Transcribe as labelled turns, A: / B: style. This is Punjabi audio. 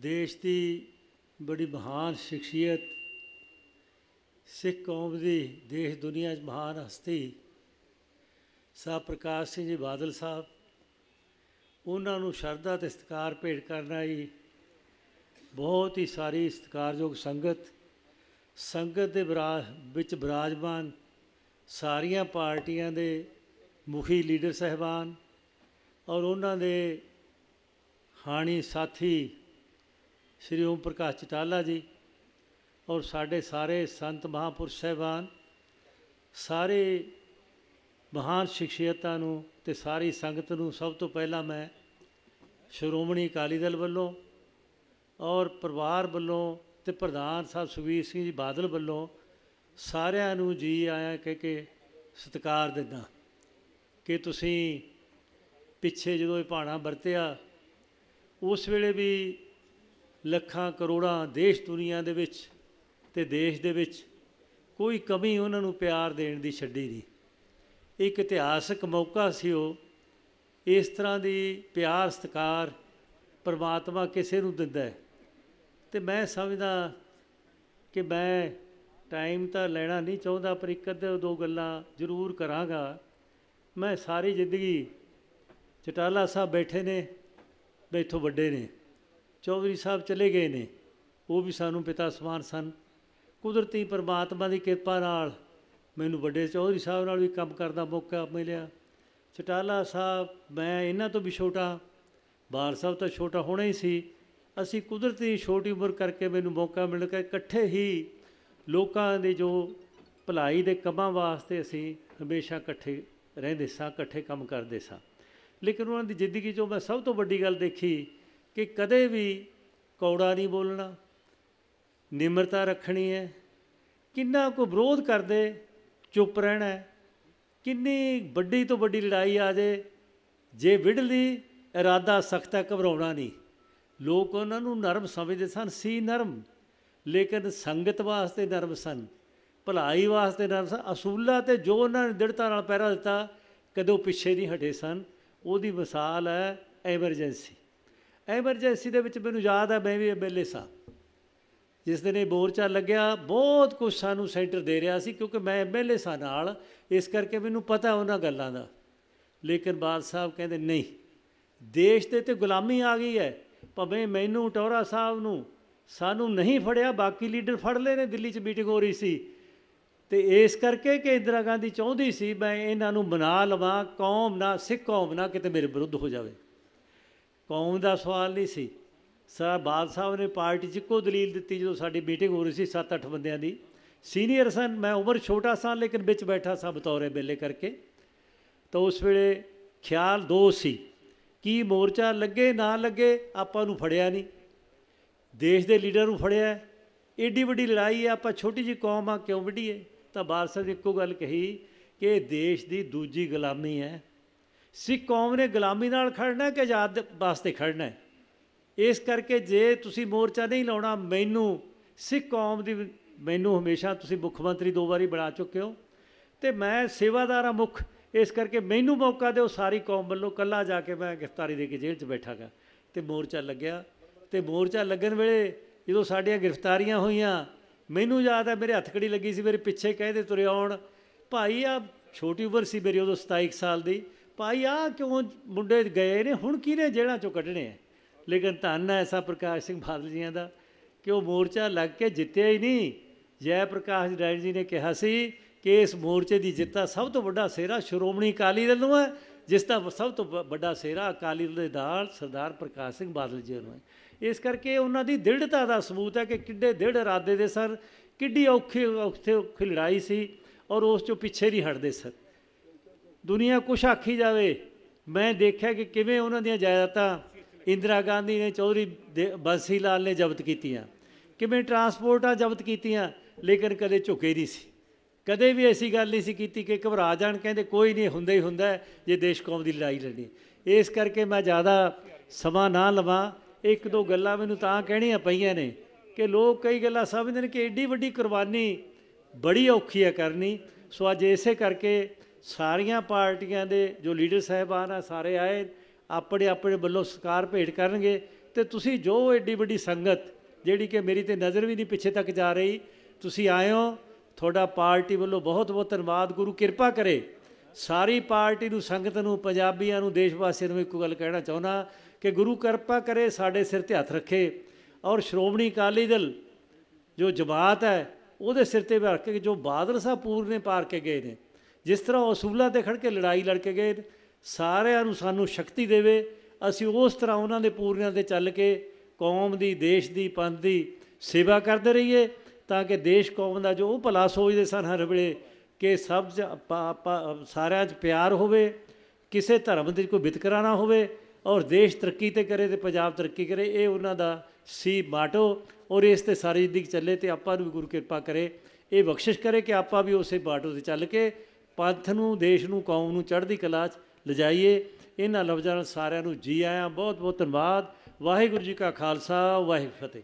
A: ਦੇਸ਼ ਦੀ ਬੜੀ ਮਹਾਨ ਸ਼ਖਸੀਅਤ, ਸਿੱਖ ਕੌਮ ਦੀ, ਦੇਸ਼ ਦੁਨੀਆ 'ਚ ਮਹਾਨ ਹਸਤੀ ਸਾਹਿਬ ਪ੍ਰਕਾਸ਼ ਸਿੰਘ ਜੀ ਬਾਦਲ ਸਾਹਿਬ, ਉਹਨਾਂ ਨੂੰ ਸ਼ਰਧਾ ਤੇ ਸਤਿਕਾਰ ਭੇਟ ਕਰਨ ਹੀ ਬਹੁਤ ਹੀ ਸਾਰੀ ਸਤਿਕਾਰਯੋਗ ਸੰਗਤ ਸੰਗਤ ਦੇ ਬਰਾ, ਵਿੱਚ ਬਿਰਾਜਮਾਨ ਸਾਰੀਆਂ ਪਾਰਟੀਆਂ ਦੇ ਮੁਖੀ ਲੀਡਰ ਸਹਿਬਾਨ ਔਰ ਉਹਨਾਂ ਦੇ ਹਾਣੀ ਸਾਥੀ ਸ਼੍ਰੀ ਓਮ ਪ੍ਰਕਾਸ਼ ਚਟਾਲਾ ਜੀ ਔਰ ਸਾਡੇ ਸਾਰੇ ਸੰਤ ਮਹਾਂਪੁਰਸ਼ ਸਹਿਬਾਨ, ਸਾਰੇ ਮਹਾਨ ਸ਼ਖਸੀਅਤਾਂ ਨੂੰ ਤੇ ਸਾਰੀ ਸੰਗਤ ਨੂੰ ਸਭ ਤੋਂ ਪਹਿਲਾਂ ਮੈਂ ਸ਼੍ਰੋਮਣੀ ਅਕਾਲੀ ਦਲ ਵੱਲੋਂ ਔਰ ਪਰਿਵਾਰ ਵੱਲੋਂ ਤੇ ਪ੍ਰਧਾਨ ਸਾਹਿਬ ਸੁਖਬੀਰ ਸਿੰਘ ਜੀ ਬਾਦਲ ਵੱਲੋਂ ਸਾਰਿਆਂ ਨੂੰ ਜੀ ਆਇਆਂ ਕਹਿ ਕੇ ਸਤਿਕਾਰ ਦਿੰਦਾ। ਕਿ ਤੁਸੀਂ ਪਿੱਛੇ ਜਦੋਂ ਇਹ ਭਾਣਾ ਵਰਤਿਆ, ਉਸ ਵੇਲੇ ਵੀ ਲੱਖਾਂ ਕਰੋੜਾਂ ਦੇਸ਼ ਦੁਨੀਆ ਦੇ ਵਿੱਚ ਤੇ ਦੇਸ਼ ਦੇ ਵਿੱਚ ਕੋਈ ਕਮੀ ਉਹਨਾਂ ਨੂੰ ਪਿਆਰ ਦੇਣ ਦੀ ਛੱਡੀ ਨਹੀਂ। ਇੱਕ ਇਤਿਹਾਸਕ ਮੌਕਾ ਸੀ ਉਹ। ਇਸ ਤਰ੍ਹਾਂ ਦੀ ਪਿਆਰ, ਸਤਿਕਾਰ ਪਰਮਾਤਮਾ ਕਿਸੇ ਨੂੰ ਦਿੰਦਾ ਹੈ। ਤੇ ਮੈਂ ਸਮਝਦਾ ਕਿ ਮੈਂ ਟਾਈਮ ਤਾਂ ਲੈਣਾ ਨਹੀਂ ਚਾਹੁੰਦਾ, ਪਰ ਇੱਕ ਅੱਧੇ ਦੋ ਗੱਲਾਂ ਜ਼ਰੂਰ ਕਰਾਂਗਾ। ਮੈਂ ਸਾਰੀ ਜ਼ਿੰਦਗੀ ਚਟਾਲਾ ਸਾਹਿਬ ਬੈਠੇ ਨੇ ਬੈਠੋ ਵੱਡੇ ਨੇ। ਚੌਧਰੀ ਸਾਹਿਬ ਚਲੇ ਗਏ ਨੇ, ਉਹ ਵੀ ਸਾਨੂੰ ਪਿਤਾ ਸਮਾਨ ਸਨ। ਕੁਦਰਤੀ ਪਰਮਾਤਮਾ ਦੀ ਕਿਰਪਾ ਨਾਲ ਮੈਨੂੰ ਵੱਡੇ ਚੌਧਰੀ ਸਾਹਿਬ ਨਾਲ ਵੀ ਕੰਮ ਕਰਨ ਦਾ ਮੌਕਾ ਮਿਲਿਆ। ਚਟਾਲਾ ਸਾਹਿਬ, ਮੈਂ ਇਹਨਾਂ ਤੋਂ ਵੀ ਛੋਟਾ ਬਾਰ ਸਾਹਿਬ ਤਾਂ ਛੋਟਾ ਹੋਣਾ ਹੀ ਸੀ। ਅਸੀਂ ਕੁਦਰਤੀ ਛੋਟੀ ਉਮਰ ਕਰਕੇ ਮੈਨੂੰ ਮੌਕਾ ਮਿਲ ਗਿਆ ਇਕੱਠੇ ਹੀ ਲੋਕਾਂ ਦੇ ਜੋ ਭਲਾਈ ਦੇ ਕੰਮਾਂ ਵਾਸਤੇ ਅਸੀਂ ਹਮੇਸ਼ਾ ਇਕੱਠੇ ਰਹਿੰਦੇ ਸਾਂ, ਇਕੱਠੇ ਕੰਮ ਕਰਦੇ ਸਾਂ। ਲੇਕਿਨ ਉਹਨਾਂ ਦੀ ਜ਼ਿੰਦਗੀ 'ਚੋਂ ਮੈਂ ਸਭ ਤੋਂ ਵੱਡੀ ਗੱਲ ਦੇਖੀ ਕਿ ਕਦੇ ਵੀ ਕੌੜਾ ਨਹੀਂ ਬੋਲਣਾ, ਨਿਮਰਤਾ ਰੱਖਣੀ ਹੈ। ਕਿੰਨਾ ਕੋ ਵਿਰੋਧ ਕਰਦੇ, ਚੁੱਪ ਰਹਿਣਾ ਕਿੰਨੀ ਵੱਡੀ ਤੋਂ ਵੱਡੀ ਲੜਾਈ ਆ ਜੇ ਜੇ ਵਿੜਲੀ ਇਰਾਦਾ ਸਖਤ ਹੈ, ਘਬਰਾਉਣਾ ਨਹੀਂ। ਲੋਕ ਉਹਨਾਂ ਨੂੰ ਨਰਮ ਸਮਝਦੇ ਸਨ, ਸੀ ਨਰਮ, ਲੇਕਿਨ ਸੰਗਤ ਵਾਸਤੇ ਨਰਮ ਸਨ, ਭਲਾਈ ਵਾਸਤੇ ਨਰਮ ਸਨ। ਅਸੂਲਾਂ ਤੇ ਜੋ ਉਹਨਾਂ ਨੇ ਦ੍ਰਿੜਤਾ ਨਾਲ ਪਹਿਰਾ ਦਿੱਤਾ, ਕਦੇ ਉਹ ਪਿੱਛੇ ਨਹੀਂ ਹਟੇ ਸਨ। ਉਹਦੀ ਮਿਸਾਲ ਹੈ ਐਮਰਜੈਂਸੀ ਐਮਰਜੈਂਸੀ ਦੇ ਵਿੱਚ ਮੈਨੂੰ ਯਾਦ ਹੈ ਮੈਂ ਵੀ ਐਮਐਲਏ ਸਾਂ। ਜਿਸ ਦਿਨ ਇਹ ਮੋਰਚਾ ਲੱਗਿਆ, ਬਹੁਤ ਕੁਝ ਸਾਨੂੰ ਸੈਂਟਰ ਦੇ ਰਿਹਾ ਸੀ, ਕਿਉਂਕਿ ਮੈਂ ਐਮਐਲਏ ਸਾਂ ਨਾਲ, ਇਸ ਕਰਕੇ ਮੈਨੂੰ ਪਤਾ ਉਹਨਾਂ ਗੱਲਾਂ ਦਾ। ਲੇਕਿਨ ਬਾਦ ਸਾਹਿਬ ਕਹਿੰਦੇ, ਨਹੀਂ, ਦੇਸ਼ ਦੇ ਤੇ ਗੁਲਾਮੀ ਆ ਗਈ ਹੈ। ਭਾਵੇਂ ਮੈਨੂੰ ਟੌਰਾ ਸਾਹਿਬ ਨੂੰ, ਸਾਨੂੰ ਨਹੀਂ ਫੜਿਆ, ਬਾਕੀ ਲੀਡਰ ਫੜ ਲਏ ਨੇ, ਦਿੱਲੀ 'ਚ ਮੀਟਿੰਗ ਹੋ ਰਹੀ ਸੀ। ਤੇ ਇਸ ਕਰਕੇ ਕਿ ਇੰਦਰਾ ਗਾਂਧੀ ਚਾਹੁੰਦੀ ਸੀ, ਮੈਂ ਇਹਨਾਂ ਨੂੰ ਬਣਾ ਲਵਾਂ, ਕੌਮ ਨਾ ਸਿੱਖ ਕੌਮ ਨਾ ਕਿਤੇ ਮੇਰੇ ਵਿਰੁੱਧ ਹੋ ਜਾਵੇ। ਕੌਮ ਦਾ ਸਵਾਲ ਨਹੀਂ ਸੀ। ਸਰ ਬਾਦ ਸਾਹਿਬ ਨੇ ਪਾਰਟੀ 'ਚ ਇੱਕੋ ਦਲੀਲ ਦਿੱਤੀ ਜਦੋਂ ਸਾਡੀ ਮੀਟਿੰਗ ਹੋ ਰਹੀ ਸੀ 7-8 ਬੰਦਿਆਂ ਦੀ। ਸੀਨੀਅਰ ਸਨ, ਮੈਂ ਉਮਰ ਛੋਟਾ ਸਾਂ, ਲੇਕਿਨ ਵਿੱਚ ਬੈਠਾ ਸਾਂ ਬਤੌਰ ਐਮਐਲਏ ਕਰਕੇ। ਤਾਂ ਉਸ ਵੇਲੇ ਖਿਆਲ ਦੋ ਸੀ, ਕਿ ਮੋਰਚਾ ਲੱਗੇ, ਨਾ ਲੱਗੇ, ਆਪਾਂ ਨੂੰ ਫੜਿਆ ਨਹੀਂ। ਦੇਸ਼ ਦੇ ਲੀਡਰ ਨੂੰ ਫੜਿਆ ਹੈ। ਏਡੀ ਵੱਡੀ ਲੜਾਈ ਹੈ, ਆਪਾਂ ਛੋਟੀ ਜਿਹੀ ਕੌਮ ਆ, ਕਿਉਂ ਵੱਡੀਏ ਤਾਂ ਬਾਦਸ਼ਾਹ ਨੇ ਇੱਕੋ ਗੱਲ ਕਹੀ ਕਿ ਦੇਸ਼ ਦੀ ਦੂਜੀ ਗੁਲਾਮੀ ਹੈ। ਸਿੱਖ ਕੌਮ ਨੇ ਗੁਲਾਮੀ ਨਾਲ ਖੜਨਾ ਕਿ ਆਜ਼ਾਦ ਵਾਸਤੇ ਖੜਨਾ ਹੈ? ਇਸ ਕਰਕੇ ਜੇ ਤੁਸੀਂ ਮੋਰਚਾ ਨਹੀਂ ਲਾਉਣਾ, ਮੈਨੂੰ ਸਿੱਖ ਕੌਮ ਦੀ, ਮੈਨੂੰ ਹਮੇਸ਼ਾ ਤੁਸੀਂ ਮੁੱਖ ਮੰਤਰੀ ਦੋ ਵਾਰੀ ਬਣਾ ਚੁੱਕੇ ਹੋ ਤੇ ਮੈਂ ਸੇਵਾਦਾਰਾ ਮੁੱਖ, ਇਸ ਕਰਕੇ ਮੈਨੂੰ ਮੌਕਾ ਦਿਓ ਸਾਰੀ ਕੌਮ ਵੱਲੋਂ ਕੱਲਾ ਜਾ ਕੇ ਮੈਂ ਗ੍ਰਿਫਤਾਰੀ ਦੇ ਕੇ ਜੇਲ੍ਹ 'ਚ ਬੈਠਾਗਾ। ਤੇ ਮੋਰਚਾ ਲੱਗਿਆ। ਤੇ ਮੋਰਚਾ ਲੱਗਣ ਵੇਲੇ ਜਦੋਂ ਸਾਡੀਆਂ ਗ੍ਰਿਫਤਾਰੀਆਂ ਹੋਈਆਂ, ਮੈਨੂੰ ਯਾਦ ਹੈ ਮੇਰੇ ਹੱਥਕੜੀ ਲੱਗੀ ਸੀ, ਮੇਰੇ ਪਿੱਛੇ ਕਹਿੰਦੇ ਤੁਰੇ ਆਉਣ। ਭਾਈ ਆ ਛੋਟੀ ਉਮਰ ਸੀ ਮੇਰੀ ਉਦੋਂ 27 ਕੁ ਸਾਲ ਦੀ। ਭਾਈ ਆ ਕਿਉਂ ਮੁੰਡੇ ਗਏ ਨੇ? ਹੁਣ ਕਿਹਨੇ ਜੇਲ੍ਹਾਂ ਚੋਂ ਕੱਢਣੇ ਆ? ਲੇਕਿਨ ਧੰਨ ਹੈ ਐਸਾ ਪ੍ਰਕਾਸ਼ ਸਿੰਘ ਬਾਦਲ ਜੀਆਂ ਦਾ ਕਿ ਉਹ ਮੋਰਚਾ ਲੱਗ ਕੇ ਜਿੱਤਿਆ ਹੀ ਨਹੀਂ। ਜੈ ਪ੍ਰਕਾਸ਼ ਡਾਇਰ ਜੀ ਨੇ ਕਿਹਾ ਸੀ ਕਿ ਇਸ ਮੋਰਚੇ ਦੀ ਜਿੱਤਾ ਸਭ ਤੋਂ ਵੱਡਾ ਸਿਹਰਾ ਸ਼੍ਰੋਮਣੀ ਅਕਾਲੀ ਦਲ ਨੂੰ ਹੈ, ਜਿਸ ਦਾ ਸਭ ਤੋਂ ਵ- ਵੱਡਾ ਸਿਹਰਾ ਅਕਾਲੀ ਦਲ ਦੇ ਨਾਲ ਸਰਦਾਰ ਪ੍ਰਕਾਸ਼ ਸਿੰਘ ਬਾਦਲ ਜੀ ਨੂੰ ਹੈ। ਇਸ ਕਰਕੇ ਉਹਨਾਂ ਦੀ ਦ੍ਰਿੜਤਾ ਦਾ ਸਬੂਤ ਹੈ ਕਿ ਕਿੱਡੇ ਦ੍ਰਿੜ ਇਰਾਦੇ ਦੇ ਸਰ ਕਿੱਡੀ ਔਖੀ ਔਖੇ ਔਖੀ ਲੜਾਈ ਸੀ ਔਰ ਉਸ ਚੋਂ ਪਿੱਛੇ ਨਹੀਂ ਹਟਦੇ ਸਰ ਦੁਨੀਆ ਕੁਛ ਆਖੀ ਜਾਵੇ, ਮੈਂ ਦੇਖਿਆ ਕਿ ਕਿਵੇਂ ਉਹਨਾਂ ਦੀਆਂ ਜਾਇਦਾਦਾਂ ਇੰਦਰਾ ਗਾਂਧੀ ਨੇ ਚੌਧਰੀ ਦੇ- ਬੰਸੀ ਲਾਲ ਨੇ ਜ਼ਬਤ ਕੀਤੀਆਂ। ਕਿਵੇਂ ਟਰਾਂਸਪੋਰਟਾਂ ਜ਼ਬਤ ਕੀਤੀਆਂ, ਲੇਕਿਨ ਕਦੇ ਝੁਕੇ ਨਹੀਂ ਸੀ। ਕਦੇ ਵੀ ਐਸੀ ਗੱਲ ਨਹੀਂ ਸੀ ਕੀਤੀ ਕਿ ਘਬਰਾ ਜਾਣ, ਕਹਿੰਦੇ ਕੋਈ ਨਹੀਂ, ਹੁੰਦਾ ਹੀ ਹੁੰਦਾ ਜੇ ਦੇਸ਼ ਕੌਮ ਦੀ ਲੜਾਈ ਲੜਨੀ ਇਸ ਕਰਕੇ ਮੈਂ ਜ਼ਿਆਦਾ ਸਮਾਂ ਨਾ ਲਵਾਂ। ਇੱਕ ਦੋ ਗੱਲਾਂ ਮੈਨੂੰ ਤਾਂ ਕਹਿਣੀਆਂ ਪਈਆਂ ਨੇ ਕਿ ਲੋਕ ਕਈ ਗੱਲਾਂ ਸਮਝਦੇ ਨੇ ਕਿ ਏਡੀ ਵੱਡੀ ਕੁਰਬਾਨੀ ਬੜੀ ਔਖੀ ਹੈ ਕਰਨੀ। ਸੋ ਅੱਜ ਇਸੇ ਕਰਕੇ ਸਾਰੀਆਂ ਪਾਰਟੀਆਂ ਦੇ ਜੋ ਲੀਡਰ ਸਾਹਿਬਾਨ ਆ, ਸਾਰੇ ਆਏ, ਆਪਣੇ ਆਪਣੇ ਵੱਲੋਂ ਸਤਿਕਾਰ ਭੇਟ ਕਰਨਗੇ ਤੇ ਤੁਸੀਂ ਜੋ ਐਡੀ ਵੱਡੀ ਸੰਗਤ ਜਿਹੜੀ ਕਿ ਮੇਰੀ ਤੇ ਨਜ਼ਰ ਵੀ ਨਹੀਂ ਪਿੱਛੇ ਤੱਕ ਜਾ ਰਹੀ, ਤੁਸੀਂ ਆਏ ਹੋ, ਤੁਹਾਡਾ ਪਾਰਟੀ ਵੱਲੋਂ ਬਹੁਤ ਬਹੁਤ ਧੰਨਵਾਦ, ਗੁਰੂ ਕਿਰਪਾ ਕਰੇ। ਸਾਰੀ ਪਾਰਟੀ ਨੂੰ, ਸੰਗਤ ਨੂੰ, ਪੰਜਾਬੀਆਂ ਨੂੰ ਦੇਸ਼ ਵਾਸੀਆਂ ਨੂੰ ਇੱਕੋ ਗੱਲ ਕਹਿਣਾ ਚਾਹੁੰਦਾ ਕਿ ਗੁਰੂ ਕਿਰਪਾ ਕਰੇ, ਸਾਡੇ ਸਿਰ ਤੇ ਹੱਥ ਰੱਖੇ। ਔਰ ਸ਼੍ਰੋਮਣੀ ਅਕਾਲੀ ਦਲ ਜੋ ਜਮਾਤ ਹੈ, ਉਹਦੇ ਸਿਰ ਤੇ ਰੱਖ ਕੇ ਜੋ ਬਾਦਲ ਸਾਹਿਬ ਪੂਰ ਨੇ, ਪਾਰ ਕੇ ਗਏ ਨੇ। ਜਿਸ ਤਰ੍ਹਾਂ ਉਹ ਅਸੂਲਾਂ ਤੇ ਖੜ ਕੇ ਲੜਾਈ ਲੜ ਕੇ ਗਏ, ਸਾਰਿਆਂ ਨੂੰ ਸਾਨੂੰ ਸ਼ਕਤੀ ਦੇਵੇ, ਅਸੀਂ ਉਸ ਤਰ੍ਹਾਂ ਉਹਨਾਂ ਦੇ ਪੂਰਨਿਆਂ ਤੇ ਚੱਲ ਕੇ ਕੌਮ ਦੀ, ਦੇਸ਼ ਦੀ, ਪੰਥ ਦੀ ਸੇਵਾ ਕਰਦੇ ਰਹੀਏ, ਤਾਂ ਕਿ ਦੇਸ਼ ਕੌਮ ਦਾ ਜੋ ਉਹ ਭਲਾ ਸੋਚਦੇ ਸਨ ਹਰ ਵੇਲੇ ਕਿ ਸਭ 'ਚ ਸਾਰਿਆਂ 'ਚ ਪਿਆਰ ਹੋਵੇ, ਕਿਸੇ ਧਰਮ ਦੇ ਕੋਈ ਵਿਤਕਰਾ ਨਾ ਹੋਵੇ, ਔਰ ਦੇਸ਼ ਤਰੱਕੀ ਤੇ ਕਰੇ ਤੇ ਪੰਜਾਬ ਤਰੱਕੀ ਕਰੇ, ਇਹ ਉਹਨਾਂ ਦਾ ਸੀ ਮਾਟੋ, ਔਰ ਇਸ ਤੇ ਸਾਰੀ ਜ਼ਿੰਦਗੀ ਚੱਲੇ ਤੇ ਆਪਾਂ ਨੂੰ ਵੀ ਗੁਰੂ ਕਿਰਪਾ ਕਰੇ, ਇਹ ਬਖਸ਼ਿਸ਼ ਕਰੇ ਕਿ ਆਪਾਂ ਵੀ ਉਸੇ ਬਾਟੋ ਤੇ ਚੱਲ ਕੇ ਪੰਥ ਨੂੰ, ਦੇਸ਼ ਨੂੰ, ਕੌਮ ਨੂੰ ਚੜ੍ਹਦੀ ਕਲਾ 'ਚ ਲਿਜਾਈਏ। ਇਹਨਾਂ ਲਫ਼ਜ਼ਾਂ ਨਾਲ ਸਾਰਿਆਂ ਨੂੰ ਜੀ ਆਇਆਂ। ਬਹੁਤ ਬਹੁਤ ਧੰਨਵਾਦ। ਵਾਹਿਗੁਰੂ ਜੀ ਕਾ ਖਾਲਸਾ। ਵਾਹਿਗੁਰੂ ਫਤਿਹ।